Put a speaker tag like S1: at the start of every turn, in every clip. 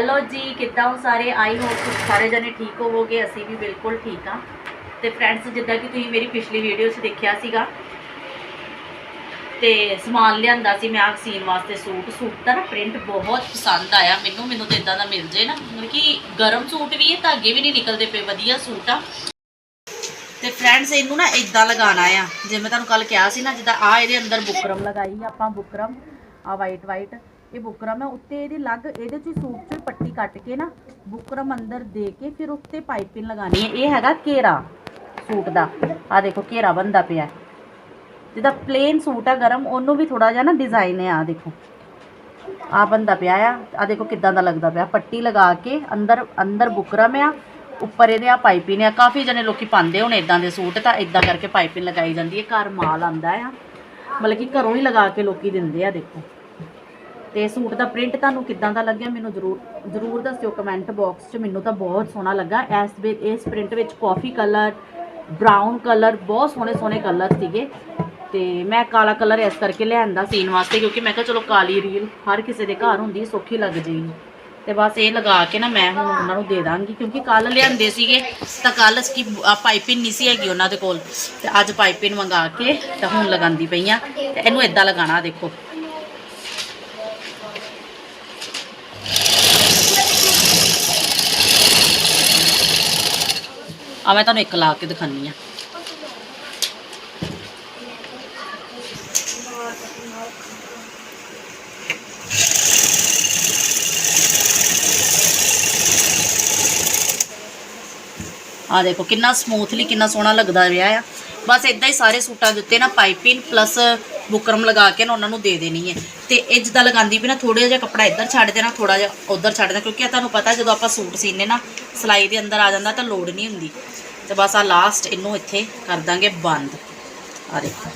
S1: Hello ਜੀ, ਕਿੱਦਾਂ ਹੋ ਸਾਰੇ? ਆਈ ਹੋਪ ਸਾਰੇ ਜਣੇ ਠੀਕ ਹੋਵੋਗੇ, ਅਸੀਂ ਵੀ ਬਿਲਕੁਲ ਠੀਕ ਆ ਤੇ ਫਰੈਂਡਸ ਜਿੱਦਾਂ ਕਿ ਤੁਸੀਂ ਮੇਰੀ ਪਿਛਲੀ ਵੀਡੀਓ 'ਚ ਦੇਖਿਆ ਸੀਗਾ, ਤੇ ਸਮਾਨ ਲਿਆਂਦਾ ਸੀ ਮੈਂ ਆਪ ਸੀਨ ਵਾਸਤੇ ਸੂਟ। ਸੂਟ ਦਾ ਨਾ ਪ੍ਰਿੰਟ ਬਹੁਤ ਪਸੰਦ ਆਇਆ। ਮੈਨੂੰ ਮੈਨੂੰ ਤਾਂ ਇਦਾਂ ਦਾ ਮਿਲ ਜੇ ਨਾ। ਮਤਲਬ ਕਿ ਗਰਮ ਸੂਟ ਵੀ ਹੈ ਧਾਗੇ ਵੀ ਨਹੀਂ ਨਿਕਲਦੇ ਪਏ ਵਧੀਆ ਸੂਟ ਆ। ਤੇ ਫਰੈਂਡਸ ਇਹਨੂੰ ਨਾ ਇਦਾਂ ਲਗਾਉਣਾ ਆ। ਜਿਵੇਂ ਤੁਹਾਨੂੰ ਕੱਲ ਕਿਹਾ ਸੀ ਨਾ, ਜਿੱਦਾਂ ਆ ਇਹਦੇ ਅੰਦਰ ਬੁਕਰਮ ਲਗਾਈ ਆਪਾਂ ਬੁਕਰਮ ਆ ਵਾਈਟ ਵਾਈਟ ਇਹ ਬੁਕਰਮ ਹੈ ਉੱਤੇ ਇਹਦੀ ਲੱਗ ਇਹਦੇ ਚ ਹੀ ਸੂਟ ਚ ਪੱਟੀ ਕੱਟ ਕੇ ਨਾ ਬੁਕਰਮ ਅੰਦਰ ਦੇ ਕੇ ਫਿਰ ਉੱਤੇ ਪਾਈਪਿੰਗ ਲਗਾਣੀ ਹੈ। ਇਹ ਹੈਗਾ ਘੇਰਾ ਸੂਟ ਦਾ। ਆ ਦੇਖੋ, ਘੇਰਾ ਬੰਦਾ ਪਿਆ ਹੈ। ਜਿੱਦਾਂ ਪਲੇਨ ਸੂਟ ਆ ਗਰਮ, ਉਹਨੂੰ ਵੀ ਥੋੜਾ ਜਿਹਾ ਨਾ ਡਿਜ਼ਾਈਨ ਹੈ। ਆ ਦੇਖੋ ਆ ਬੰਦਾ ਪਿਆ ਆ। ਆ ਦੇਖੋ ਕਿੱਦਾਂ ਦਾ ਲੱਗਦਾ ਪਿਆ। ਪੱਟੀ ਲਗਾ ਕੇ ਅੰਦਰ ਅੰਦਰ ਬੁਕਰਮ ਆ। ਉੱਪਰ ਇਹਦੇ ਆ ਪਾਈਪਿੰਗ ਆ। ਕਾਫੀ ਜਣੇ ਲੋਕੀ ਪਾਉਂਦੇ ਹੁਣ ਇਦਾਂ ਦੇ ਸੂਟ, ਤਾਂ ਇਦਾਂ ਕਰਕੇ ਪਾਈਪਿੰਗ ਲਗਾਈ ਜਾਂਦੀ ਹੈ। ਘਰ ਮਾਲ ਆਂਦਾ ਆ। ਮਤਲਬ ਕਿ ਘਰੋਂ ਹੀ ਲਗਾ ਕੇ ਲੋਕੀ ਦਿੰਦੇ ਆ, ਦੇਖੋ। ਤੇ ਸੂਟ ਦਾ ਪ੍ਰਿੰਟ ਤੁਹਾਨੂੰ ਕਿੱਦਾਂ ਦਾ ਲੱਗਿਆ ਮੈਨੂੰ ਜਰੂਰ ਜਰੂਰ ਦੱਸਿਓ ਕਮੈਂਟ ਬਾਕਸ 'ਚ, ਮੈਨੂੰ ਤਾਂ ਬਹੁਤ ਸੋਹਣਾ ਲੱਗਾ। ਇਸ ਵੇ ਇਸ ਪ੍ਰਿੰਟ ਵਿੱਚ ਕਾਫੀ ਕਲਰ ਬ੍ਰਾਊਨ ਕਲਰ ਬਹੁਤ ਸੋਹਣੇ ਸੋਹਣੇ ਕਲਰ ਸੀਗੇ। ਤੇ ਮੈਂ ਕਾਲਾ ਕਲਰ ਇਸ ਕਰਕੇ ਲਿਆਂਦਾ ਸੀਨ ਵਾਸਤੇ, ਕਿਉਂਕਿ ਮੈਂ ਕਿਹਾ ਚਲੋ ਕਾਲੀ ਰੀਲ ਹਰ ਕਿਸੇ ਦੇ ਘਰ ਹੁੰਦੀ, ਸੌਖੀ ਲੱਗ ਜਾਏਗੀ ਤੇ ਬਸ ਇਹ ਲਗਾ ਕੇ ਨਾ ਮੈਂ ਹੁਣ ਉਹਨਾਂ ਨੂੰ ਦੇ ਦਾਂਗੀ, ਕਿਉਂਕਿ ਕੱਲ ਲਿਆਂਦੇ ਸੀਗੇ, ਤਾਂ ਕੱਲ ਸਕੀ ਪਾਈਪਿੰਗ ਨਹੀਂ ਸੀ ਹੈਗੀ ਉਹਨਾਂ ਦੇ ਕੋਲ। ਤੇ ਅੱਜ ਪਾਈਪਿੰਗ ਮੰਗਾ ਕੇ ਤਾਂ ਹੁਣ ਲਗਾਉਂਦੀ ਪਈਆਂ ਤੇ ਇਹਨੂੰ ਇਦਾਂ ਲਗਾਉਣਾ, ਦੇਖੋ। ਆ ਮੈਂ ਤੁਹਾਨੂੰ ਇੱਕ ਲਾ ਕੇ ਦਿਖਾਨੀ ਆ। ਆ ਦੇਖੋ ਕਿੰਨਾ ਸਮੂਥਲੀ ਕਿੰਨਾ ਸੋਹਣਾ ਲੱਗਦਾ ਰਿਹਾ ਆ। ਬਸ ਇਦਾਂ ਹੀ ਸਾਰੇ ਸੂਟਾਂ ਦੇ ਉੱਤੇ ਨਾ ਪਾਈਪਿੰਗ ਪਲੱਸ ਬੁਕਰਮ ਲਗਾ ਕੇ ਨਾ ਉਹਨਾਂ ਨੂੰ ਦੇ ਦੇਣੀ ਹੈ। ਤੇ ਇਹ ਜਿੱਦਾਂ ਲਗਾਉਂਦੀ ਵੀ ਨਾ ਥੋੜਾ ਜਿਹਾ ਕੱਪੜਾ ਇੱਧਰ ਛੱਡ ਦੇਣਾ ਥੋੜਾ ਜਿਹਾ ਉੱਧਰ ਛੱਡ ਦੇਣਾ, ਕਿਉਂਕਿ ਇਹ ਤੁਹਾਨੂੰ ਪਤਾ ਜਦੋਂ ਆਪਾਂ ਸੂਟ ਸੀਨੇ ਨਾ, ਸਿਲਾਈ ਦੇ ਅੰਦਰ ਆ ਜਾਂਦਾ ਤਾਂ ਲੋੜ ਨਹੀਂ ਹੁੰਦੀ। ਤੇ ਬਸ ਆ ਲਾਸਟ ਇਹਨੂੰ ਇੱਥੇ ਕਰ ਦਾਂਗੇ ਬੰਦ। ਆ ਦੇਖੋ।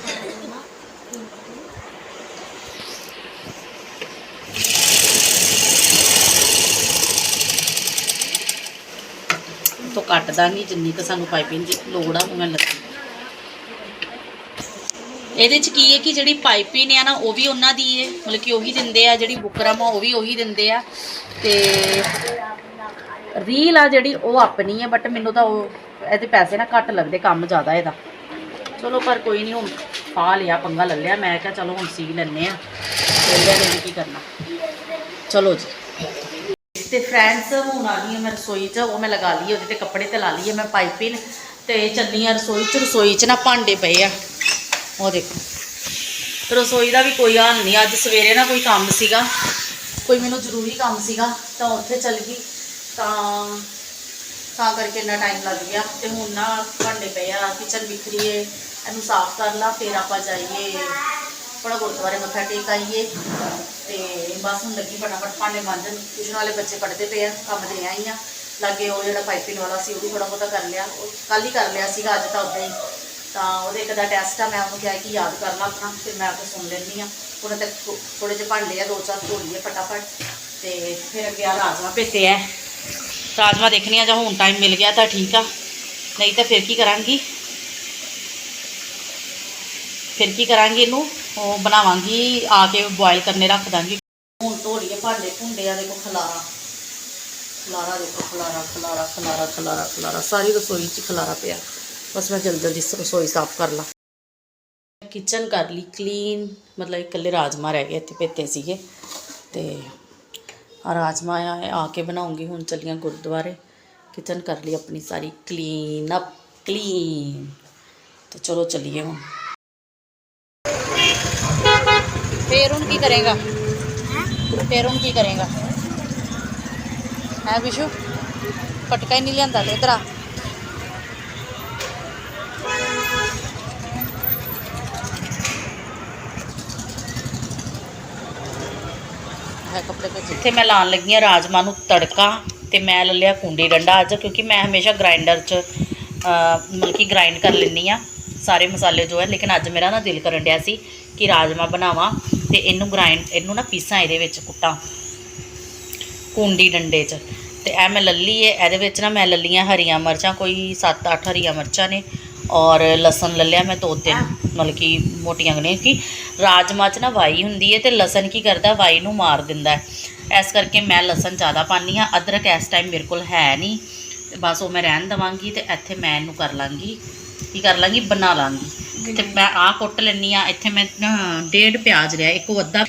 S1: ਤੋਂ ਕੱਟ ਦਾਂਗੀ, ਜਿੰਨੀ ਕੁ ਸਾਨੂੰ ਪਾਈਪਿੰਗ ਦੀ ਲੋੜ ਆ ਉਹ ਮੈਂ ਲੱਗੀ ਇਹਦੇ ਚ ਕੀ ਹੈ ਕਿ ਜਿਹੜੀ ਪਾਈਪਿੰਗ ਆ ਨਾ, ਉਹ ਵੀ ਉਹਨਾਂ ਦੀ ਹੈ ਮਤਲਬ ਕਿ ਉਹੀ ਦਿੰਦੇ ਆ, ਜਿਹੜੀ ਬੁਕਰਮ ਆ, ਉਹ ਵੀ ਉਹੀ ਦਿੰਦੇ ਆ। ਤੇ ਰੀਲ ਆ ਜਿਹੜੀ, ਉਹ ਆਪਣੀ ਹੈ ਬਟ ਮੈਨੂੰ ਤਾਂ ਉਹ, ਇਹਦੇ ਪੈਸੇ ਨਾ ਘੱਟ ਲੱਗਦੇ, ਕੰਮ ਜ਼ਿਆਦਾ ਇਹਦਾ। ਚਲੋ, ਪਰ ਕੋਈ ਨਹੀਂ ਹੁਣ ਪਾ ਲਿਆ, ਪੰਗਾ ਲੈ ਲਿਆ। ਮੈਂ ਕਿਹਾ, ਚਲੋ, ਹੁਣ ਸੀ ਲੈਨੇ ਆ। ਵਿਹਲਿਆਂ ਨੇ ਕੀ ਕਰਨਾ। ਚਲੋ ਜੀ। ਤੇ ਫਰੈਂਡਸ ਹੁਣ ਆ ਗਈ ਮੈਂ ਰਸੋਈ 'ਚ। ਉਹ ਮੈਂ ਲਗਾ ਲਈ ਉਹਦੇ ਤੇ ਕੱਪੜੇ ਤੇ ਲਾ ਲਈਏ ਮੈਂ ਪਾਈਪਿੰਗ ਤੇ ਚੱਲੀ ਆ ਰਸੋਈ 'ਚ। ਰਸੋਈ 'ਚ ਨਾ ਭਾਂਡੇ ਪਏ ਆ। ਉਹ ਦੇਖੋ। ਰਸੋਈ ਦਾ ਵੀ ਕੋਈ ਹਾਲ ਨਹੀਂ। ਅੱਜ ਸਵੇਰੇ ਨਾ ਕੋਈ ਕੰਮ ਸੀਗਾ। ਕੋਈ ਮੈਨੂੰ ਜ਼ਰੂਰੀ ਕੰਮ ਸੀਗਾ। ਤਾਂ ਉੱਥੇ ਚੱਲ ਗਈ। ਤਾਂ ਤਾਂ ਕਰਕੇ ਇੰਨਾ ਟਾਈਮ ਲੱਗ ਗਿਆ। ਤੇ ਹੁਣ ਨਾ ਭਾਂਡੇ ਪਏ ਆ। ਕਿਚਨ ਵਿਖਰੀ ਏ ਇਹਨੂੰ ਸਾਫ਼ ਕਰ ਲਾ। ਫਿਰ ਆਪਾਂ ਜਾਈਏ। ਥੋੜਾ ਗੁਰਦੁਆਰੇ ਮੱਥਾ ਟੇਕ ਆਈਏ। ਤੇ ਬਸ ਹੁਣ ਲੱਗੀ ਫਟਾਫਟ ਭਾਂਡੇ ਮਾਂਜਣ। ਟਿਊਸ਼ਨ ਵਾਲੇ ਬੱਚੇ ਪੜ੍ਹਦੇ ਪਏ ਆ। ਕੰਮ ਦੇ ਆਈ ਆ। ਲਾਗੇ ਉਹ ਜਿਹੜਾ ਪਾਈਪਿੰਗ ਵਾਲਾ ਸੀ, ਉਹ ਵੀ ਥੋੜਾ ਬਹੁਤਾ ਕਰ ਲਿਆ। ਉਹ ਕੱਲ ਹੀ ਕਰ ਲਿਆ ਸੀਗਾ। ਅੱਜ ਤਾਂ ਉਦਾਂ ਹੀ ਤਾਂ ਉਹਦੇ ਇੱਕ ਦਾ ਟੈਸਟ ਆ, ਮੈਂ ਉਹਨੂੰ ਕਿਹਾ ਕਿ ਯਾਦ ਕਰ ਲਾ ਆਪਣਾ, ਫਿਰ ਮੈਂ ਆ ਕੇ ਸੁਣ ਲੈਂਦੀ ਆ ਉਹਨੇ ਤੱਕ ਥੋੜੇ ਜਿਹੇ ਭਾਂਡੇ ਆ, ਦੋ ਚਾਰ ਧੋ ਲਈਏ ਫਟਾਫਟ। ਤੇ ਫਿਰ ਅੱਗੇ ਆ ਰਾਜਮਾ ਭੇਤੇ ਆ। ਰਾਜਮਾ ਦੇਖਣੀ ਆ, ਜਾਂ ਹੁਣ ਟਾਈਮ ਮਿਲ ਗਿਆ ਤਾਂ ਠੀਕ ਆ। ਨਹੀਂ ਤਾਂ ਫਿਰ ਕੀ ਕਰਾਂਗੀ? ਫਿਰ ਕੀ ਕਰਾਂਗੀ ਇਹਨੂੰ? ਉਹ ਬਣਾਵਾਂਗੀ, ਆ ਕੇ ਬੋਇਲ ਕਰਨੇ ਰੱਖ ਦਾਂਗੀ। ਹੁਣ ਧੋ ਲਈਏ ਭਾਂਡੇ ਭੁੰਡੇ ਆ, ਦੇਖੋ ਖਲਾਰਾ। ਖਲਾਰਾ ਦੇਖੋ, ਖਲਾਰਾ ਖਲਾਰਾ ਖਲਾਰਾ ਖਲਾਰਾ ਖਲਾਰਾ। ਸਾਰੀ ਰਸੋਈ 'ਚ ਖਲਾਰਾ ਪਿਆ। ਬਸ ਮੈਂ ਜਲਦੀ ਜਲਦੀ ਰਸੋਈ ਸਾਫ਼ ਕਰ ਲਾਂ ਕਿਚਨ ਕਰ ਲਈ ਕਲੀਨ ਮਤਲਬ ਇਕੱਲੇ ਰਾਜਮਾ ਰਹਿ ਗਏ ਇੱਥੇ ਪੇਤੇ ਸੀਗੇ ਤੇ ਆ ਰਾਜਮਾ ਆ ਇਹ ਆ ਕੇ ਬਣਾਉਂਗੀ ਹੁਣ ਚੱਲੀਆਂ ਗੁਰਦੁਆਰੇ ਕਿਚਨ ਕਰ ਲਈ ਆਪਣੀ ਸਾਰੀ ਕਲੀਨ ਅਪ ਕਲੀਨ ਤੇ ਚਲੋ ਚੱਲੀਏ ਹੁਣ ਫੇਰ ਹੁਣ ਕੀ ਕਰੇਗਾ ਫੇਰ ਹੁਣ ਕੀ ਕਰੇਗਾ ਹੈ ਵਿਸ਼ੂ ਪਟਕਾ ਹੀ ਨਹੀਂ ਲਿਆਂਦਾ ਤੇ ਇਧਰ ਆ ਹੈ ਕੱਪੜੇ ਤੇ ਜਿੱਥੇ ਮੈਂ ਲਾਣ ਲੱਗੀ ਆ ਰਾਜਮਾ ਨੂੰ ਤੜਕਾ ਤੇ ਮੈਂ ਲੈ ਲਿਆ ਕੁੰਡੀ ਡੰਡਾ ਅੱਜ, ਕਿਉਂਕਿ ਮੈਂ ਹਮੇਸ਼ਾ ਗ੍ਰਾਈਂਡਰ 'ਚ ਮਤਲਬ ਕਿ ਗ੍ਰਾਈਂਡ ਕਰ ਲੈਂਦੀ ਆ ਸਾਰੇ ਮਸਾਲੇ ਜੋ ਹੈ, ਲੇਕਿਨ ਅੱਜ ਮੇਰਾ ਨਾ ਦਿਲ ਕਰਨ ਡਿਆ ਸੀ ਕਿ ਰਾਜਮਾ ਬਣਾਵਾਂ ਤੇ ਇਹਨੂੰ ਗ੍ਰਾਈਂਡ, ਇਹਨੂੰ ਨਾ ਪੀਸਾਂ ਇਹਦੇ ਵਿੱਚ ਕੁੱਟਾਂ ਕੁੰਡੀ ਡੰਡੇ 'ਚ। ਤੇ ਇਹ ਮੈਂ ਲੱਲੀ ਹੈ ਇਹਦੇ ਵਿੱਚ ਨਾ ਮੈਂ ਲੱਲੀਆਂ ਹਰੀਆਂ ਮਿਰਚਾਂ, ਕੋਈ 7-8 ਹਰੀਆਂ ਮਿਰਚਾਂ ਨੇ। ਔਰ ਲਸਣ ਲੈ ਲਿਆ ਮੈਂ ਦੋ ਤਿੰਨ ਮਤਲਬ ਕਿ ਮੋਟੀਆਂ ਗਣੇ ਕਿ ਰਾਜਮਾ 'ਚ ਨਾ ਵਾਈ ਹੁੰਦੀ ਹੈ ਤੇ ਲਸਣ ਕੀ ਕਰਦਾ ਵਾਈ ਨੂੰ ਮਾਰ ਦਿੰਦਾ ਹੈ ਇਸ ਕਰਕੇ ਮੈਂ ਲਸਣ ਜ਼ਿਆਦਾ ਪਾਉਂਦੀ ਆ ਅਦਰਕ ਇਸ ਟਾਈਮ ਮੇਰੇ ਕੋਲ ਹੈ ਨਹੀਂ ਤੇ ਬਸ ਉਹ ਮੈਂ ਰਹਿਣ ਦਵਾਂਗੀ ਤੇ ਇੱਥੇ ਮੈਂ ਇਹਨੂੰ ਕਰ ਲਾਂਗੀ ਕੀ ਕਰ ਲਾਂਗੀ ਬਣਾ ਲਾਂਗੀ। ਤੇ ਮੈਂ ਆਹ ਕੁੱਟ ਲੈਣੀ ਆ ਇੱਥੇ ਮੈਂ ਨਾ ਡੇਢ ਪਿਆਜ਼ ਲਿਆ ਇੱਕ ਵੱਡਾ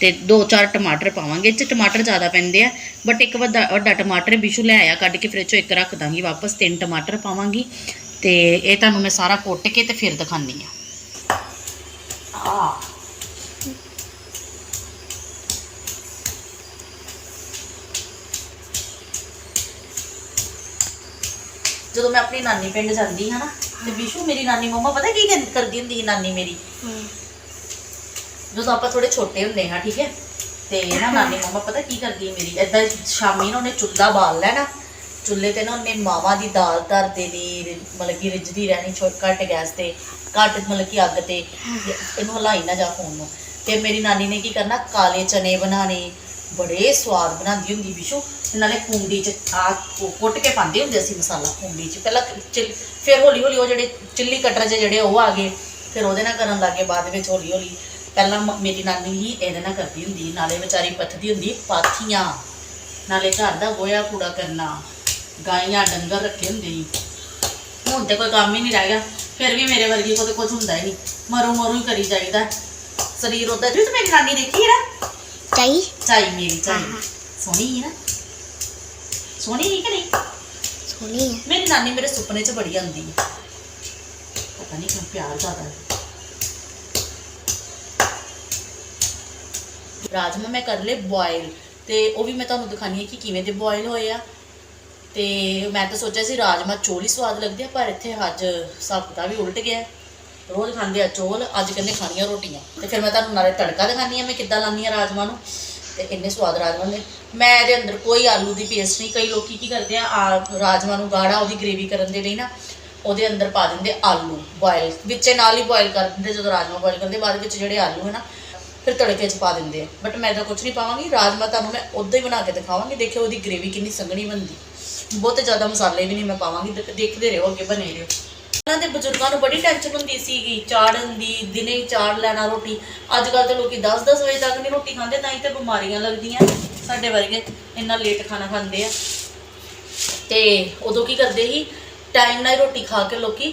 S1: ਤੇ ਦੋ ਚਾਰ ਟਮਾਟਰ ਪਾਵਾਂਗੇ 'ਚ ਟਮਾਟਰ ਜ਼ਿਆਦਾ ਪੈਂਦੇ ਆ ਬਟ ਇੱਕ ਵੱਡਾ ਵੱਡਾ ਟਮਾਟਰ ਵਿਸ਼ੂ ਲੈ ਆਇਆ ਕੱਢ ਕੇ ਫ੍ਰਿਜ ਚੋਂ ਇੱਕ ਰੱਖ ਦਾਂਗੀ ਵਾਪਸ ਤਿੰਨ ਟਮਾਟਰ ਪਾਵਾਂਗੀ। ਤੇ ਇਹ ਤੁਹਾਨੂੰ ਮੈਂ ਸਾਰਾ ਕੁੱਟ ਕੇ ਤੇ ਫਿਰ ਦਿਖਾਨੀ ਆ ਆ ਜਦੋਂ ਮੈਂ ਆਪਣੀ ਨਾਨੀ ਪਿੰਡ ਜਾਂਦੀ ਹਾਂ ਨਾ ਤੇ ਵਿਸ਼ੂ ਮੇਰੀ ਨਾਨੀ ਮੰਮਾ ਪਤਾ ਕੀ ਕਹਿੰ- ਕਰਦੀ ਹੁੰਦੀ ਸੀ ਨਾਨੀ ਮੇਰੀ? ਜਦੋਂ ਆਪਾਂ ਥੋੜੇ ਛੋਟੇ ਹੁੰਦੇ ਹਾਂ ਠੀਕ ਹੈ? ਤੇ ਨਾ ਨਾਨੀ ਮੰਮਾ ਪਤਾ ਕੀ ਕਰਦੀ ਮੇਰੀ? ਏਦਾਂ ਸ਼ਾਮੀ ਨਾ ਉਹਨੇ ਚੁੱਲ੍ਹਾ ਬਾਲ ਲੈਣਾ ਚੁੱਲ੍ਹੇ ਤੇ ਨਾ ਉਹਨੇ ਮਾਵਾਂ ਦੀ ਦਾਲ ਧਰ ਦੇਣੀ ਮਤਲਬ ਕਿ ਰਿੱਝਦੀ ਰਹਿਣੀ ਛੋਟ ਘੱਟ ਗੈਸ ਤੇ, ਘੱਟ ਮਤਲਬ ਕਿ ਅੱਗ ਤੇ ਇਹਨੂੰ ਹਲਾਈ ਨਾ ਜਾ ਫੋਨ ਨੂੰ। ਤੇ ਮੇਰੀ ਨਾਨੀ ਨੇ ਕੀ ਕਰਨਾ, ਕਾਲੇ ਚਨੇ ਬਣਾਣੇ ਬੜੇ ਸਵਾਦ ਬਣਾਉਂਦੀ ਹੁੰਦੀ ਵਿਸ਼ੂ ਨਾਲੇ ਕੁੰਡੀ ਚ ਆ ਕੁੱਟ ਕੇ ਪਾਉਂਦੇ ਹੁੰਦੇ ਸੀ ਮਸਾਲਾ ਕੁੰਡੀ ਚ। ਪਹਿਲਾਂ ਚਿੱਲ- ਫਿਰ ਹੌਲੀ ਹੌਲੀ ਉਹ ਜਿਹੜੇ ਚਿੱਲੀ ਕਟਰ ਜਿਹੇ ਜਿਹੜੇ ਉਹ ਆ ਗਏ। ਫਿਰ ਉਹਦੇ ਨਾਲ ਕਰਨ ਲੱਗੇ ਬਾਅਦ ਵਿੱਚ ਹੌਲੀ ਹੌਲੀ ਪਹਿਲਾਂ ਮ- ਮੇਰੀ ਨਾਨੀ ਹੀ ਇਹਦੇ ਨਾਲ ਕਰਦੀ ਹੁੰਦੀ, ਨਾਲੇ ਵਿਚਾਰੀ ਪੱਥਦੀ ਹੁੰਦੀ, ਪਾਥੀਆਂ। ਨਾਲੇ ਘਰ ਦਾ ਗੋਇਆ ਕੂੜਾ ਕਰਨਾ। ਗਾਈਆਂ ਡੰਗਰ ਰੱਖੇ ਹੁੰਦੇ ਸੀ। ਹੁਣ ਤੇ ਕੋਈ ਕੰਮ ਹੀ ਨਹੀਂ ਰਹਿ ਗਿਆ। ਫਿਰ ਵੀ ਮੇਰੇ ਵਰਗੀ ਕੋਲ ਤੇ ਕੁਝ ਹੁੰਦਾ ਹੀ ਨਹੀਂ। ਮਰੂ ਮਰੂ ਹੀ ਕਰੀ ਜਾਈਦਾ। ਸਰੀਰ ਉਹਦਾ ਜਿਸ ਮੇਰੀ ਨਾਨੀ ਦੇਖੀ ਹੈ ਨਾ?
S2: ਚਾਈ।
S1: ਚਾਈ ਮੇਰੀ ਚਾਈ। ਸੋਹਣੀ ਹੈ ਨਾ? ਸੋਹਣੀ ਹੈ ਕਿ ਨਹੀਂ?
S2: ਸੋਹਣੀ ਹੈ
S1: ਮੇਰੀ ਨਾਨੀ ਮੇਰੇ ਸੁਪਨੇ 'ਚ ਬੜੀ ਆਉਂਦੀ ਹੈ ਪਤਾ ਨਹੀਂ ਕਿਉਂ ਪਿਆਰ ਜ਼ਿਆਦਾ ਹੈ ਰਾਜਮਾ ਮੈਂ ਕਰ ਲਏ ਬੋਇਲ ਤੇ ਉਹ ਵੀ ਮੈਂ ਤੁਹਾਨੂੰ ਦਿਖਾਣੀ ਹੈ ਕਿ ਕਿਵੇਂ ਦੇ ਬੋਇਲ ਹੋਏ ਆ। ਤੇ ਮੈਂ ਤਾਂ ਸੋਚਿਆ ਸੀ ਰਾਜਮਾ ਚੋਲ ਹੀ ਸਵਾਦ ਲੱਗਦੇ ਆ, ਪਰ ਇੱਥੇ ਅੱਜ ਸਬਤਾ ਵੀ ਉਲਟ ਗਿਆ। ਰੋਜ਼ ਖਾਂਦੇ ਆ ਚੋਲ, ਅੱਜ ਕਹਿੰਦੇ ਖਾਣੀਆਂ ਰੋਟੀਆਂ। ਤੇ ਫਿਰ ਮੈਂ ਤੁਹਾਨੂੰ ਨਾਲੇ ਤੜਕਾ ਦਿਖਾਣੀ ਆ ਮੈਂ ਕਿੱਦਾਂ ਲਾਉਂਦੀ ਆ ਰਾਜਮਾ ਨੂੰ। ਤੇ ਇੰਨੇ ਸਵਾਦ ਰਾਜਮਾ ਨੇ। ਮੈਂ ਇਹਦੇ ਅੰਦਰ ਕੋਈ ਆਲੂ ਦੀ ਪੇਸਟ ਨਹੀਂ, ਕਈ ਲੋਕੀ ਕੀ ਕਰਦੇ ਆ ਆ ਰਾਜਮਾ ਨੂੰ ਗਾੜਾ ਉਹਦੀ ਗ੍ਰੇਵੀ ਕਰਨ ਦੇ ਲਈ ਨਾ, ਉਹਦੇ ਅੰਦਰ ਪਾ ਦਿੰਦੇ ਆਲੂ ਬੋਇਲ ਵਿੱਚੇ ਨਾਲ ਹੀ ਬੋਇਲ ਕਰ ਦਿੰਦੇ, ਜਦੋਂ ਰਾਜਮਾ ਬੋਇਲ ਕਰਦੇ ਬਾਅਦ ਵਿੱਚ ਜਿਹੜੇ ਆਲੂ ਹੈ ਨਾ, ਫਿਰ ਤੜਕੇ 'ਚ ਪਾ ਦਿੰਦੇ ਆ। ਬਟ ਮੈਂ ਤਾਂ ਕੁਝ ਨਹੀਂ ਪਾਵਾਂਗੀ, ਰਾਜਮਾ ਤੁਹਾਨੂੰ ਮੈਂ ਉਦਾਂ ਹੀ ਬਣਾ ਕੇ ਦਿਖਾਵਾਂਗੀ। ਦੇਖਿਓ ਉਹਦੀ ਗ੍ਰੇਵੀ ਕਿੰਨੀ ਸੰਘਣੀ ਬਣਦੀ। ਬਹੁਤੇ ਜ਼ਿਆਦਾ ਮਸਾਲੇ ਵੀ ਨਹੀਂ ਮੈਂ ਪਾਵਾਂਗੀ, ਦੇਖ- ਦੇਖਦੇ ਰਹੋ ਅੱਗੇ ਬਣੇ ਰਹੋ। ਉਹਨਾਂ ਦੇ ਬਜ਼ੁਰਗਾਂ ਨੂੰ ਬੜੀ ਟੈਨਸ਼ਨ ਹੁੰਦੀ ਸੀਗੀ ਚਾੜਨ ਦੀ ਦਿਨੇ ਹੀ ਚਾੜ ਲੈਣਾ ਰੋਟੀ। ਅੱਜ ਕੱਲ ਤਾਂ ਲੋਕੀ 10-10 ਵਜੇ ਤੱਕ ਨਹੀਂ ਰੋਟੀ ਖਾਂਦੇ, ਤਾਂ ਹੀ ਤੇ ਬਿਮਾਰੀਆਂ ਲੱਗਦੀਆਂ ਸਾਡੇ ਵਰਗੇ, ਇੰਨਾ ਲੇਟ ਖਾਣਾ ਖਾਂਦੇ ਆ। ਤੇ ਉਦੋਂ ਕੀ ਕਰਦੇ ਸੀ ਟਾਈਮ ਨਾਲ ਹੀ ਰੋਟੀ ਖਾ ਕੇ ਲੋਕੀ,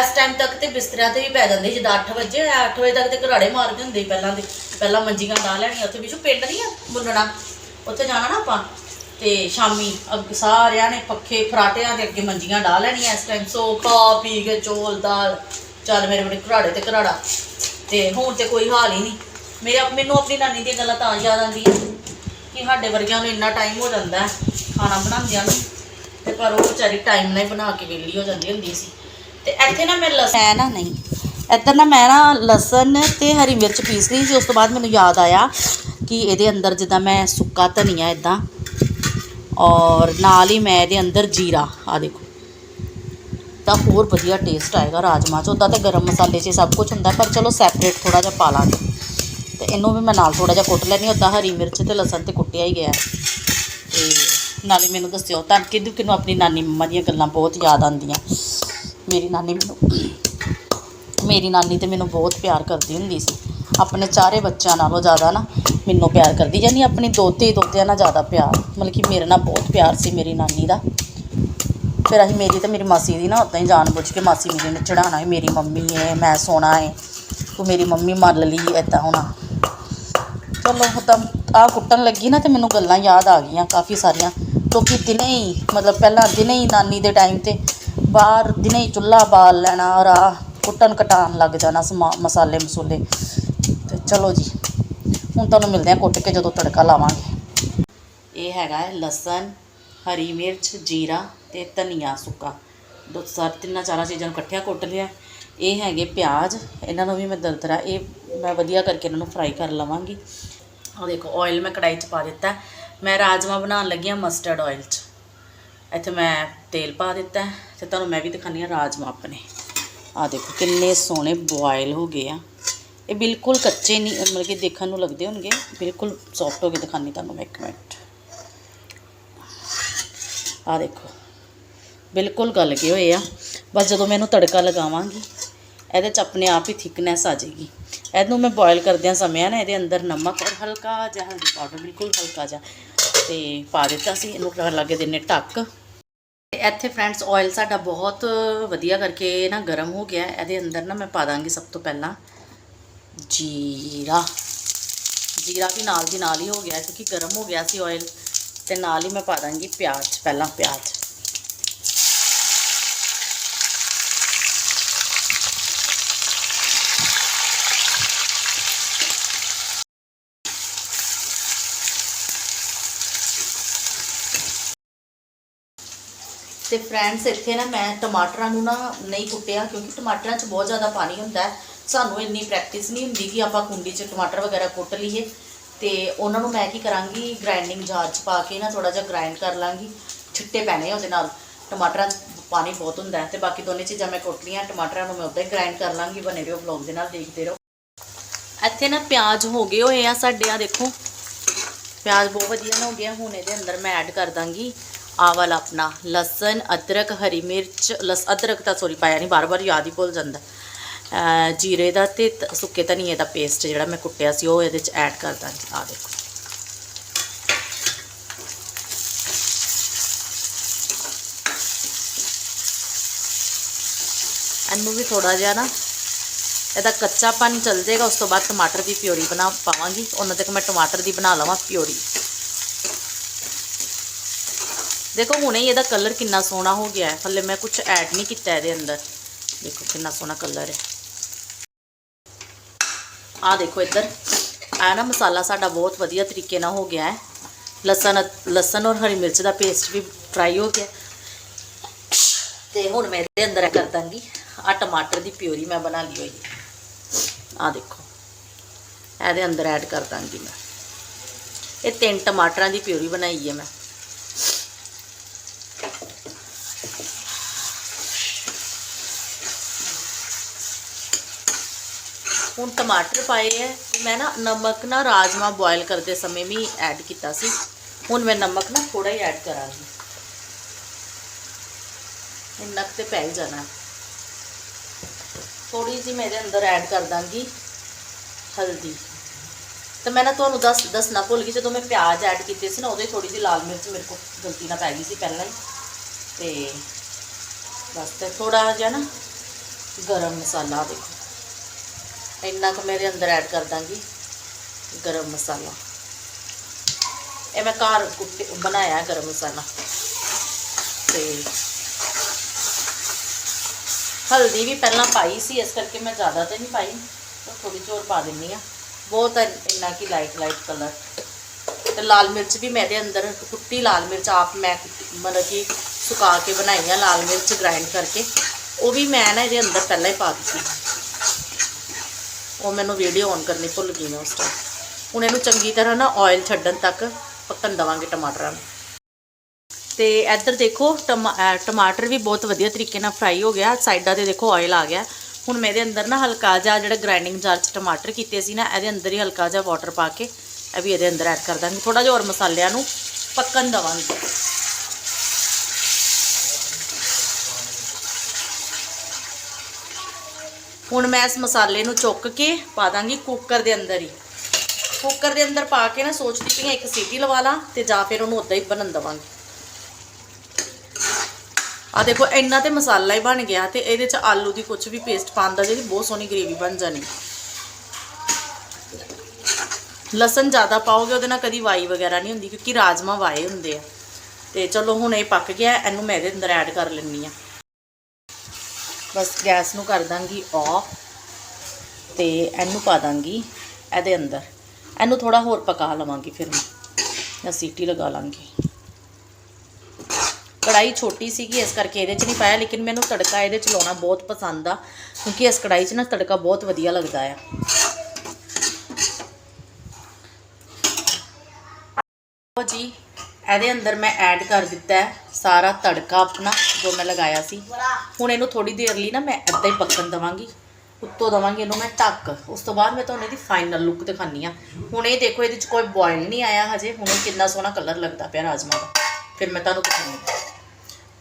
S1: ਇਸ ਟਾਈਮ ਤੱਕ ਤੇ ਬਿਸਤਰਿਆਂ ਤੇ ਵੀ ਪੈ ਜਾਂਦੇ ਸੀ, ਜਿੱਦਾਂ 8 ਵਜੇ 8 ਵਜੇ ਤੱਕ ਤੇ ਘਰਾੜੇ ਮਾਰਦੇ ਹੁੰਦੇ ਸੀ ਪਹਿਲਾਂ ਦੇ। ਪਹਿਲਾਂ ਮੰਜੀਆਂ ਡਾ ਲੈਣੀਆਂ, ਉੱਥੇ ਵਿਸ਼ੂ ਪਿੰਡ ਨਹੀਂ ਆ ਮੁੰਨਣਾ, ਉੱਥੇ ਜਾਣਾ ਨਾ ਆਪਾਂ। ਤੇ ਸ਼ਾਮੀ ਅੱਗ ਸਾਰਿਆਂ ਨੇ ਪੱਖੇ ਫਰਾਟਿਆਂ ਦੇ ਅੱਗੇ ਮੰਜੀਆਂ ਡਾ ਲੈਣੀਆਂ ਇਸ ਟਾਈਮ ਸੋ ਖਾ ਪੀ ਕੇ ਚੋਲ ਦਾਲ, ਚੱਲ ਮੇਰੇ ਬੜੇ ਘਰਾੜੇ ਤੇ ਘਰਾੜਾ। ਤੇ ਹੁਣ ਤੇ ਕੋਈ ਹਾਲ ਹੀ ਨਹੀਂ। ਮੇਰੇ ਆਪ- ਮੈਨੂੰ ਆਪਣੀ ਨਾਨੀ ਦੀਆਂ ਗੱਲਾਂ ਤਾਂ ਯਾਦ ਆਉਂਦੀਆਂ ਕਿ ਸਾਡੇ ਵਰਗਿਆਂ ਨੂੰ ਇੰਨਾ ਟਾਈਮ ਹੋ ਜਾਂਦਾ ਹੈ ਖਾਣਾ ਬਣਾਉਂਦਿਆਂ ਨੂੰ। ਤੇ ਪਰ ਉਹ ਵਿਚਾਰੀ ਟਾਈਮ ਨਾਲ ਹੀ ਬਣਾ ਕੇ ਵਿਹਲੀ ਹੋ ਜਾਂਦੀ ਹੁੰਦੀ ਸੀ। ਤੇ ਇੱਥੇ ਨਾ ਮੈਂ ਲਸਣ ਨਾ ਨਹੀਂ। ਇੱਧਰ ਨਾ ਮੈਂ ਨਾ ਲਸਣ ਤੇ ਹਰੀ ਮਿਰਚ ਪੀਸ ਲਈ ਸੀ, ਉਸ ਤੋਂ ਬਾਅਦ ਮੈਨੂੰ ਯਾਦ ਆਇਆ ਕਿ ਇਹਦੇ ਅੰਦਰ ਜਿੱਦਾਂ ਮੈਂ ਸੁੱਕਾ ਧਨੀਆ ਇਦਾਂ ਔਰ ਨਾਲ ਹੀ ਮੈਂ ਇਹਦੇ ਅੰਦਰ ਜੀਰਾ ਆ ਦੇਖੋ। ਤਾਂ ਹੋਰ ਵਧੀਆ ਟੇਸਟ ਆਏਗਾ ਰਾਜਮਾ 'ਚ। ਉੱਦਾਂ ਤੇ ਗਰਮ ਮਸਾਲੇ 'ਚ ਹੀ ਸਭ ਕੁਝ ਹੁੰਦਾ, ਪਰ ਚਲੋ ਸੈਪਰੇਟ ਥੋੜਾ ਜਿਹਾ ਪਾ ਲਾਂਗੇ। ਤੇ ਇਹਨੂੰ ਵੀ ਮੈਂ ਨਾਲ ਥੋੜਾ ਜਿਹਾ ਕੁੱਟ ਲੈਣੀ ਉੱਦਾਂ ਹਰੀ ਮਿਰਚ ਤੇ ਲਸਣ ਤੇ ਕੁੱਟਿਆ ਹੀ ਗਿਆ। ਤੇ ਨਾਲੇ ਮੈਨੂੰ ਦੱਸਿਓ ਤਾਂ ਕਿਦੋਂ ਕਿਨੂੰ ਆਪਣੀ ਨਾਨੀ ਮੰਮਾ ਦੀਆਂ ਗੱਲਾਂ ਬਹੁਤ ਯਾਦ ਆਉਂਦੀਆਂ। ਮੇਰੀ ਨਾਨੀ ਮੈਨੂੰ, ਮੇਰੀ ਨਾਨੀ ਤੇ ਮੈਨੂੰ ਬਹੁਤ ਪਿਆਰ ਕਰਦੀ ਹੁੰਦੀ ਸੀ। ਆਪਣੇ ਚਾਰੇ ਬੱਚਿਆਂ ਨਾਲੋਂ ਜ਼ਿਆਦਾ ਨਾ ਮੈਨੂੰ ਪਿਆਰ ਕਰਦੀ, ਯਾਨੀ ਆਪਣੀ ਦੋਤੇ ਦੋਤਿਆਂ ਨਾਲ ਜ਼ਿਆਦਾ ਪਿਆਰ, ਮਤਲਬ ਕਿ ਮੇਰੇ ਨਾਲ ਬਹੁਤ ਪਿਆਰ ਸੀ ਮੇਰੀ ਨਾਨੀ ਦਾ। ਫਿਰ ਅਸੀਂ ਮੇਰੀ ਤੇ ਮੇਰੀ ਮਾਸੀ ਦੀ ਨਾ ਉਦਾਂ ਹੀ ਜਾਣ ਬੁੱਝ ਕੇ ਮਾਸੀ ਮੇਰੀ ਨੇ ਚੜਾਉਣਾ ਹੈ, ਮੇਰੀ ਮੰਮੀ ਹੈ ਮੈਂ ਸੋਣਾ ਹੈ, ਤੂੰ ਮੇਰੀ ਮੰਮੀ ਮੰਨ ਲਈ ਏਦਾਂ ਹੋਣਾ। ਚਲੋ ਉਹ ਤਾਂ ਆ ਕੁੱਟਣ ਲੱਗੀ ਨਾ ਤੇ ਮੈਨੂੰ ਗੱਲਾਂ ਯਾਦ ਆ ਗਈਆਂ ਕਾਫੀ ਸਾਰੀਆਂ। ਕਿਉਂਕਿ ਦਿਨੇ ਹੀ, ਮਤਲਬ ਪਹਿਲਾਂ ਦਿਨੇ ਹੀ ਨਾਨੀ ਦੇ ਟਾਈਮ ਤੇ ਬਾਹਰ ਦਿਨੇ ਹੀ ਚੁੱਲ੍ਹਾ ਬਾਲ ਲੈਣਾ ਔਰ ਆ ਕੁੱਟਣ ਕਟਾਣ ਲੱਗ ਜਾਣਾ ਸਮਾ ਮਸਾਲੇ ਮਸੂਲੇ ਚਲੋ ਜੀ, ਹੁਣ ਤੁਹਾਨੂੰ ਮਿਲਦੇ ਆ ਕੁੱਟ ਕੇ ਜਦੋਂ ਤੜਕਾ ਲਾਵਾਂਗੇ। ਇਹ ਹੈਗਾ ਲਸਣ, ਹਰੀ ਮਿਰਚ, ਜੀਰਾ ਤੇ ਧਨੀਆ ਸੁੱਕਾ। ਦੋ ਸਰ ਤਿੰਨਾਂ ਚਾਰਾਂ ਚੀਜ਼ਾਂ ਨੂੰ ਇਕੱਠਿਆਂ ਕੁੱਟ ਲਿਆ। ਇਹ ਹੈਗੇ ਪਿਆਜ਼, ਇਹਨਾਂ ਨੂੰ ਵੀ ਮੈਂ ਦਰਦਰਾ ਇਹ ਮੈਂ ਵਧੀਆ ਕਰਕੇ ਇਹਨਾਂ ਨੂੰ ਫਰਾਈ ਕਰ ਲਵਾਂਗੀ। ਆਹ ਦੇਖੋ ਆਇਲ ਮੈਂ ਕੜਾਈ 'ਚ ਪਾ ਦਿੱਤਾ। ਮੈਂ ਰਾਜਮਾ ਬਣਾਉਣ ਲੱਗੀ ਹਾਂ ਮਸਟਰਡ ਆਇਲ 'ਚ। ਇੱਥੇ ਮੈਂ ਤੇਲ ਪਾ ਦਿੱਤਾ ਹੈ ਤੇ ਤੁਹਾਨੂੰ ਮੈਂ ਵੀ ਦਿਖਾਉਂਦੀ ਹਾਂ ਰਾਜਮਾ ਆਪਣੇ। ਆਹ ਦੇਖੋ, ਕਿੰਨੇ ਸੋਹਣੇ ਬੋਇਲ ਹੋ ਗਏ ਆ। ਇਹ ਬਿਲਕੁਲ ਕੱਚੇ ਨਹੀਂ ਮਤਲਬ ਕਿ ਦੇਖਣ ਨੂੰ ਲੱਗਦੇ ਹੋਣਗੇ। ਬਿਲਕੁਲ ਸੌਫਟ ਹੋ ਕੇ ਦਿਖਾਉਂਦੀ ਤੁਹਾਨੂੰ ਮੈਂ ਇੱਕ ਮਿੰਟ। ਆਹ ਦੇਖੋ। ਬਿਲਕੁਲ ਗਲ ਗਏ ਹੋਏ ਆ। ਬਸ ਜਦੋਂ ਮੈਂ ਇਹਨੂੰ ਤੜਕਾ ਲਗਾਵਾਂਗੀ, ਇਹਦੇ ਚ ਆਪਣੇ ਆਪ ਹੀ ਥਿਕਨੈਸ ਆ ਜਾਏਗੀ। ਇਹਨੂੰ ਮੈਂ ਬੋਇਲ ਕਰਦਿਆਂ ਸਮੇਂ ਨਾ ਇਹਦੇ ਅੰਦਰ ਨਮਕ ਔਰ ਹਲਕਾ ਜਿਹਾ ਹਲਦੀ ਪਾਊਡਰ ਬਿਲਕੁਲ ਹਲਕਾ ਜਿਹਾ, ਤੇ ਪਾ ਦਿੱਤਾ ਸੀ। ਇਹਨੂੰ ਕਰ ਲਾਗੇ ਦਿੰਨੇ ਢੱਕ। ਤੇ ਇੱਥੇ ਫਰੈਂਡਸ ਆਇਲ ਸਾਡਾ ਬਹੁਤ ਵਧੀਆ ਕਰਕੇ ਨਾ ਗਰਮ ਹੋ ਗਿਆ। ਇਹਦੇ ਅੰਦਰ ਨਾ ਮੈਂ ਪਾ ਦਾਂਗੀ ਸਭ ਤੋਂ ਪਹਿਲਾਂ। ਜੀਰਾ ਜੀਰਾ ਵੀ ਨਾਲ ਦੀ ਨਾਲ ਹੀ ਹੋ ਗਿਆ ਕਿਉਂਕਿ ਗਰਮ ਹੋ ਗਿਆ ਸੀ ਆਇਲ ਤੇ ਨਾਲ ਹੀ ਮੈਂ ਪਾ ਦਾਂਗੀ ਪਿਆਜ਼ ਪਹਿਲਾਂ ਪਿਆਜ਼ ਤੇ ਫਰੈਂਡਸ ਇੱਥੇ ਨਾ ਮੈਂ ਟਮਾਟਰਾਂ ਨੂੰ ਨਾ ਨਹੀਂ ਕੁੱਟਿਆ ਕਿਉਂਕਿ ਟਮਾਟਰਾਂ 'ਚ ਬਹੁਤ ਜ਼ਿਆਦਾ ਪਾਣੀ ਹੁੰਦਾ ਹੈ ਸਾਨੂੰ ਇੰਨੀ ਪ੍ਰੈਕਟਿਸ ਨਹੀਂ ਹੁੰਦੀ ਕਿ ਆਪਾਂ ਕੁੰਡੀ 'ਚ ਟਮਾਟਰ ਵਗੈਰਾ ਕੁੱਟ ਲਈਏ। ਤੇ ਉਹਨਾਂ ਨੂੰ ਮੈਂ ਕੀ ਕਰਾਂਗੀ ਗ੍ਰਾਈਂਡਿੰਗ ਜਾਰ 'ਚ ਪਾ ਕੇ ਨਾ ਥੋੜਾ ਜਿਹਾ ਗ੍ਰਾਈਂਡ ਕਰ ਲਾਂਗੀ। ਛਿੱਟੇ ਪੈਣੇ ਉਹਦੇ ਨਾਲ। ਟਮਾਟਰਾਂ 'ਚ ਪਾਣੀ ਬਹੁਤ ਹੁੰਦਾ ਹੈ ਤੇ ਬਾਕੀ ਦੋਨੇ ਚੀਜ਼ਾਂ ਮੈਂ ਕੁੱਟ ਲਈਆਂ, ਟਮਾਟਰਾਂ ਨੂੰ ਮੈਂ ਉੱਦਾਂ ਹੀ ਗ੍ਰਾਈਂਡ ਕਰ ਲਾਂਗੀ ਬਨੇ ਰਹੋ ਵਲੌਗ ਦੇ ਨਾਲ ਦੇਖਦੇ ਰਹੋ। ਇੱਥੇ ਨਾ ਪਿਆਜ਼ ਹੋ ਗਏ ਹੋਏ ਆ ਸਾਡੇ ਆ ਦੇਖੋ। ਪਿਆਜ਼ ਬਹੁਤ ਵਧੀਆ ਨਾ ਹੋ ਗਿਆ ਹੁਣ ਇਹਦੇ ਅੰਦਰ ਮੈਂ ਐਡ ਕਰ ਦਾਂਗੀ। ਆ ਵਾਲਾ ਆਪਣਾ ਲਸਣ, ਅਦਰਕ, ਹਰੀ ਮਿਰਚ, ਲਸ, ਅਦਰਕ ਤਾਂ ਸੋਰੀ ਪਾਇਆ ਨਹੀਂ ਬਾਰ-ਬਾਰ ਯਾਦ ਹੀ ਭੁੱਲ ਜਾਂਦਾ। ਜੀਰੇ ਦਾ ਤੇ ਸੁੱਕੇ ਧਨੀਏ ਦਾ ਪੇਸਟ ਜਿਹੜਾ ਮੈਂ ਕੁੱਟਿਆ ਸੀ, ਉਹ ਇਹਦੇ ਚ ਐਡ ਕਰ ਦਾਂਗੀ। ਆ ਦੇਖੋ। ਇਹਨੂੰ ਵੀ ਥੋੜਾ ਜਿਹਾ ਨਾ, ਇਹਦਾ ਕੱਚਾਪਨ ਚਲ ਜਾਏਗਾ, ਉਸ ਤੋਂ ਬਾਅਦ ਟਮਾਟਰ ਦੀ ਪਿਓਰੀ ਬਣਾ ਪਾਵਾਂਗੀ। ਉਹਨਾਂ ਤੱਕ ਮੈਂ ਟਮਾਟਰ ਦੀ ਬਣਾ ਲਵਾਂ ਪਿਓਰੀ। ਦੇਖੋ, ਹੁਣੇ ਹੀ ਇਹਦਾ ਕਲਰ ਕਿੰਨਾ ਸੋਹਣਾ ਹੋ ਗਿਆ ਹੈ। ਹਲੇ ਮੈਂ ਕੁਝ ਐਡ ਨਹੀਂ ਕੀਤਾ ਇਹਦੇ ਅੰਦਰ। ਦੇਖੋ, ਕਿੰਨਾ ਸੋਹਣਾ ਕਲਰ ਹੈ। ਆ ਦੇਖੋ ਇੱਧਰ ਆ ਨਾ ਮਸਾਲਾ ਸਾਡਾ ਬਹੁਤ ਵਧੀਆ ਤਰੀਕੇ ਨਾਲ ਹੋ ਗਿਆ ਹੈ ਲਸਣ ਲਸਣ ਔਰ ਹਰੀ ਮਿਰਚ ਦਾ ਪੇਸਟ ਵੀ ਫਰਾਈ ਹੋ ਗਿਆ ਤੇ ਹੁਣ ਮੈਂ ਇਹਦੇ ਅੰਦਰ ਕਰ ਦਾਂਗੀ ਆ ਟਮਾਟਰ ਦੀ ਪਿਓਰੀ ਮੈਂ ਬਣਾ ਲਈ ਹੋਈ ਹੈ ਆ ਦੇਖੋ ਇਹਦੇ ਅੰਦਰ ਐਡ ਕਰ ਦਾਂਗੀ ਮੈਂ ਇਹ ਤਿੰਨ ਟਮਾਟਰਾਂ ਦੀ ਪਿਓਰੀ ਬਣਾਈ ਹੈ ਮੈਂ ਹੁਣ ਟਮਾਟਰ ਪਾਏ ਹੈ ਮੈਂ ਨਾ ਨਮਕ ਨਾ ਰਾਜਮਾ ਬੋਇਲ ਕਰਦੇ ਸਮੇਂ ਵੀ ਐਡ ਕੀਤਾ ਸੀ। ਹੁਣ ਮੈਂ ਨਮਕ ਨਾ ਥੋੜਾ ਹੀ ਐਡ ਕਰਾਂਗੀ। ਇੰਨਾ ਕੁ ਤੇ ਪੈ ਹੀ ਜਾਣਾ। ਥੋੜੀ ਜਿਹੀ ਮੈਂ ਇਹਦੇ ਅੰਦਰ ਐਡ ਕਰ ਦਾਂਗੀ ਹਲਦੀ। ਤੇ ਮੈਂ ਨਾ ਤੁਹਾਨੂੰ ਦੱਸ, ਦੱਸਣਾ ਭੁੱਲ ਗਈ, ਜਦੋਂ ਮੈਂ ਪਿਆਜ਼ ਐਡ ਕੀਤੇ ਸੀ ਨਾ ਉਹਦੇ ਥੋੜੀ ਜਿਹੀ ਲਾਲ ਮਿਰਚ ਮੇਰੇ ਕੋਲ ਗਲਤੀ ਨਾਲ ਪੈ ਗਈ ਸੀ ਪਹਿਲਾਂ ਹੀ। ਤੇ ਬਸ ਤੇ ਥੋੜਾ ਜਿਹਾ ਨਾ ਗਰਮ ਮਸਾਲਾ ਦੇਖੋ। ਇੰਨਾ ਕੁ ਮੇਰੇ ਅੰਦਰ ਐਡ ਕਰ ਦਾਂਗੀ ਗਰਮ ਮਸਾਲਾ। ਇਹ ਮੈਂ ਘਰ ਕੁੱਟੇ ਬਣਾਇਆ ਗਰਮ ਮਸਾਲਾ। ਤੇ ਹਲਦੀ ਵੀ ਪਹਿਲਾਂ ਪਾਈ ਸੀ, ਇਸ ਕਰਕੇ ਮੈਂ ਜ਼ਿਆਦਾ ਤੇ ਨਹੀਂ ਪਾਈ। ਥੋੜੀ ਜਿਹੀ ਹੋਰ ਪਾ ਦਿੰਨੀ ਆ ਬਹੁਤ ਹੈ ਇੰਨਾ ਕੀ ਲਾਈਟ ਲਾਈਟ ਕਲਰ ਤੇ ਲਾਲ ਮਿਰਚ ਵੀ ਮੈਂ ਇਹਦੇ ਅੰਦਰ ਕੁੱਟੀ, ਲਾਲ ਮਿਰਚ ਆਪ ਮੈਂ ਕੁੱਟੀ- ਮਤਲਬ ਕਿ ਸੁਕਾ ਕੇ ਬਣਾਈ ਆ, ਲਾਲ ਮਿਰਚ ਗ੍ਰਾਈਂਡ ਕਰਕੇ। ਉਹ ਵੀ ਮੈਂ ਨਾ ਇਹਦੇ ਅੰਦਰ ਪਹਿਲਾਂ ਹੀ ਪਾ ਦਿੱਤੀ। ਉਹ ਮੈਨੂੰ ਵੀਡੀਓ ਔਨ ਕਰਨੀ ਭੁੱਲ ਗਈ ਮੈਂ ਉਸ ਟਾਈਮ ਹੁਣ ਇਹਨੂੰ ਚੰਗੀ ਤਰ੍ਹਾਂ ਨਾ ਆਇਲ ਛੱਡਣ ਤੱਕ ਪੱਕਣ ਦਵਾਂਗੇ ਟਮਾਟਰਾਂ ਨੂੰ। ਤੇ ਇੱਧਰ ਦੇਖੋ, ਟਮਾ- ਟਮਾਟਰ ਵੀ ਬਹੁਤ ਵਧੀਆ ਤਰੀਕੇ ਨਾਲ ਫਰਾਈ ਹੋ ਗਿਆ। ਸਾਈਡਾਂ ਤੇ ਦੇਖੋ ਆਇਲ ਆ ਗਿਆ। ਹੁਣ ਮੈਂ ਇਹਦੇ ਅੰਦਰ ਨਾ ਹਲਕਾ ਜਿਹਾ ਜਿਹੜਾ ਗ੍ਰਾਈਂਡਿੰਗ ਜਾਰ 'ਚ ਟਮਾਟਰ ਕੀਤੇ ਸੀ ਨਾ, ਇਹਦੇ ਅੰਦਰ ਹੀ ਹਲਕਾ ਜਿਹਾ ਵਾਟਰ ਪਾ ਕੇ ਇਹ ਵੀ ਇਹਦੇ ਅੰਦਰ ਐਡ ਕਰ ਦਾਂਗੇ। ਥੋੜਾ ਜਿਹਾ ਹੋਰ ਮਸਾਲਿਆਂ ਨੂੰ ਪੱਕਣ ਦਵਾਂਗੇ। ਹੁਣ ਮੈਂ ਇਸ ਮਸਾਲੇ ਨੂੰ ਚੁੱਕ ਕੇ ਪਾ ਦਾਂਗੀ ਕੁੱਕਰ ਦੇ ਅੰਦਰ ਹੀ। ਕੁੱਕਰ ਦੇ ਅੰਦਰ ਪਾ ਕੇ ਨਾ ਸੋਚਦੀ ਪਈ ਇੱਕ ਸੀਟੀ ਲਵਾ ਲਾਂ ਤੇ ਜਾਂ ਫਿਰ ਉਹਨੂੰ ਉਦਾਂ ਹੀ ਬਣਨ ਦਵਾਂਗੀ। ਆ ਦੇਖੋ, ਇੰਨਾ ਤੇ ਮਸਾਲਾ ਹੀ ਬਣ ਗਿਆ ਤੇ ਇਹਦੇ ਚ ਆਲੂ ਦੀ ਕੁਝ ਵੀ ਪੇਸਟ ਪਾਉਂਦਾ ਜਿਹੜੀ ਬਹੁਤ ਸੋਹਣੀ ਗ੍ਰੇਵੀ ਬਣ ਜਾਣੀ। ਲਸਣ ਜ਼ਿਆਦਾ ਪਾਓਗੇ ਉਹਦੇ ਨਾਲ ਕਦੀ ਵਾਈ ਵਗੈਰਾ ਨਹੀਂ ਹੁੰਦੀ ਕਿਉਂਕਿ ਰਾਜਮਾ ਵਾਏ ਹੁੰਦੇ ਆ। ਤੇ ਚਲੋ ਹੁਣ ਇਹ ਪੱਕ ਗਿਆ, ਇਹਨੂੰ ਮੈਂ ਇਹਦੇ ਅੰਦਰ ਐਡ ਕਰ ਲੈਣੀ ਆ ਬਸ ਗੈਸ ਨੂੰ ਕਰ ਦਾਂਗੀ ਆਫ ਤੇ ਇਹਨੂੰ ਪਾ ਦਾਂਗੀ ਇਹਦੇ ਅੰਦਰ। ਇਹਨੂੰ ਥੋੜਾ ਹੋਰ ਪਕਾ ਲਵਾਂਗੀ ਫਿਰ ਮੈਂ ਸੀਟੀ ਲਗਾ ਲਾਂਗੀ। ਕੜਾਈ ਛੋਟੀ ਸੀਗੀ, ਇਸ ਕਰਕੇ ਇਹਦੇ 'ਚ ਨਹੀਂ ਪਾਇਆ, ਲੇਕਿਨ ਮੈਨੂੰ ਤੜਕਾ ਇਹਦੇ 'ਚ ਲਾਉਣਾ ਬਹੁਤ ਪਸੰਦ ਆ, ਕਿਉਂਕਿ ਇਸ ਕੜਾਈ 'ਚ ਨਾ ਤੜਕਾ ਬਹੁਤ ਵਧੀਆ ਲੱਗਦਾ ਆ। ਜੀ, ਇਹਦੇ ਅੰਦਰ ਮੈਂ ਐਡ ਕਰ ਦਿੱਤਾ ਹੈ। ਸਾਰਾ ਤੜਕਾ ਆਪਣਾ ਜੋ ਮੈਂ ਲਗਾਇਆ ਸੀ। ਹੁਣ ਇਹਨੂੰ ਥੋੜੀ ਦੇਰ ਲਈ ਨਾ ਮੈਂ ਇੱਦਾਂ ਹੀ ਪੱਕਣ ਦਵਾਂਗੀ। ਉੱਤੋਂ ਦਵਾਂਗੀ ਇਹਨੂੰ ਮੈਂ ਢੱਕ। ਉਸ ਤੋਂ ਬਾਅਦ ਮੈਂ ਤੁਹਾਨੂੰ ਇਹਦੀ ਫਾਈਨਲ ਲੁੱਕ ਦਿਖਾਨੀ ਆ। ਹੁਣ ਇਹ ਦੇਖੋ, ਇਹਦੇ 'ਚ ਕੋਈ ਬੋਇਲ ਨਹੀਂ ਆਇਆ ਹਜੇ। ਹੁਣ ਕਿੰਨਾ ਸੋਹਣਾ ਕਲਰ ਲੱਗਦਾ ਪਿਆ ਰਾਜਮਾ ਦਾ। ਫਿਰ ਮੈਂ ਤੁਹਾਨੂੰ ਦਿਖਾਉਂਦੀ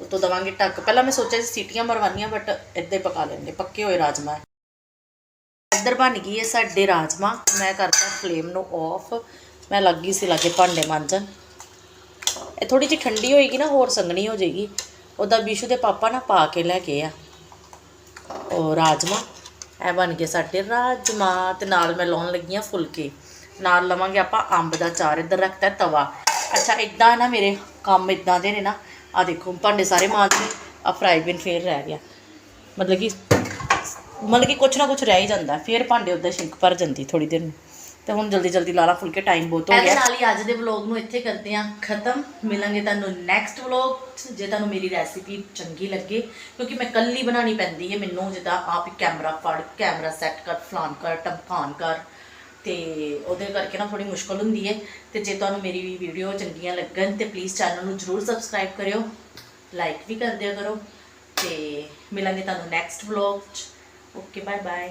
S1: ਉੱਤੋਂ ਦਵਾਂਗੀ ਢੱਕ। ਪਹਿਲਾਂ ਮੈਂ ਸੋਚਿਆ ਸੀ ਸੀਟੀਆਂ ਮਰਵਾਨੀਆਂ ਬਟ ਇੱਦਾਂ ਹੀ ਪਕਾ ਲੈਂਦੇ। ਪੱਕੇ ਹੋਏ ਰਾਜਮਾ। ਇੱਧਰ ਬਣ ਗਈ ਹੈ ਸਾਡੇ ਰਾਜਮਾ। ਮੈਂ ਕਰਤਾ ਫਲੇਮ ਨੂੰ ਆਫ ਮੈਂ ਲੱਗੀ ਸੀ ਲਾਗੇ ਭਾਂਡੇ ਮਾਂਜਣ। ਇਹ ਥੋੜੀ ਜਿਹੀ ਠੰਡੀ ਹੋਏਗੀ ਨਾ, ਹੋਰ ਸੰਘਣੀ ਹੋ ਜਾਏਗੀ। ਉਹਦਾ ਬਿਸ਼ੂ ਦੇ ਪਾਪਾ ਨਾ ਪਾ ਕੇ ਲੈ ਕੇ ਆ। ਉਹ ਰਾਜਮਾ, ਇਹ ਬਣ ਗਏ ਸਾਡੇ ਰਾਜਮਾ। ਤੇ ਨਾਲ ਮੈਂ ਲਾਉਣ ਲੱਗੀ ਆ ਫੁਲਕੇ। ਨਾਲ ਲਵਾਂਗੇ ਆਪਾਂ ਅੰਬ ਦਾ ਚਾਰ, ਇੱਧਰ ਰੱਖਤਾ ਤਵਾ। ਅੱਛਾ ਇਦਾਂ ਨਾ ਮੇਰੇ ਕੰਮ ਇਦਾਂ ਦੇ ਨੇ ਨਾ। ਆ ਦੇਖੋ, ਭਾਂਡੇ ਸਾਰੇ ਮਾਂਜ ਲਏ ਆ ਫਰਾਈ ਪੈਨ ਫੇਰ ਰਹਿ ਗਿਆ। ਮਤਲਬ ਕਿ ਮਤਲਬ ਕਿ ਕੁਛ ਨਾ ਕੁਛ ਰਹਿ ਹੀ ਜਾਂਦਾ। ਫਿਰ ਭਾਂਡੇ ਉੱਦਾਂ ਸ਼ਿੰਕ ਭਰ ਜਾਂਦੀ ਥੋੜੀ ਦੇਰ ਨੂੰ। ਤੇ ਹੁਣ ਜਲਦੀ ਜਲਦੀ ਲਾਲਾ ਫੁਲਕੇ ਟਾਈਮ ਬਹੁਤ ਹੋ ਗਿਆ। ਇਹਦੇ ਨਾਲ ਹੀ ਅੱਜ ਦੇ ਵਲੌਗ ਨੂੰ ਇੱਥੇ ਕਰਦੇ ਹਾਂ ਖਤਮ। ਮਿਲਾਂਗੇ ਤੁਹਾਨੂੰ ਨੈਕਸਟ ਵਲੌਗ ਜੇ ਤੁਹਾਨੂੰ ਮੇਰੀ ਰੈਸਿਪੀ ਚੰਗੀ ਲੱਗੇ ਕਿਉਂਕਿ ਮੈਂ ਕੱਲੀ ਬਣਾਉਣੀ ਪੈਂਦੀ ਹੈ ਮੈਨੂੰ ਜਿੱਦਾਂ ਆਪ ਹੀ ਕੈਮਰਾ ਫੜ ਕੈਮਰਾ ਸੈੱਟ ਕਰ ਫਲਾਨ ਕਰ ਟਮਕਾਨ ਕਰ ਤੇ ਉਹਦੇ ਕਰਕੇ ਨਾ ਥੋੜੀ ਮੁਸ਼ਕਲ ਹੁੰਦੀ ਹੈ। ਤੇ ਜੇ ਤੁਹਾਨੂੰ ਮੇਰੀ ਵੀਡੀਓ ਚੰਗੀਆਂ ਲੱਗਣ ਤੇ ਪਲੀਜ਼ ਚੈਨਲ ਨੂੰ ਜਰੂਰ ਸਬਸਕ੍ਰਾਈਬ ਕਰਿਓ ਲਾਈਕ ਵੀ ਕਰ ਦਿਆ ਕਰੋ ਤੇ ਮਿਲਾਂਗੇ ਤੁਹਾਨੂੰ ਨੈਕਸਟ ਵਲੌਗ 'ਚ। Okay bye bye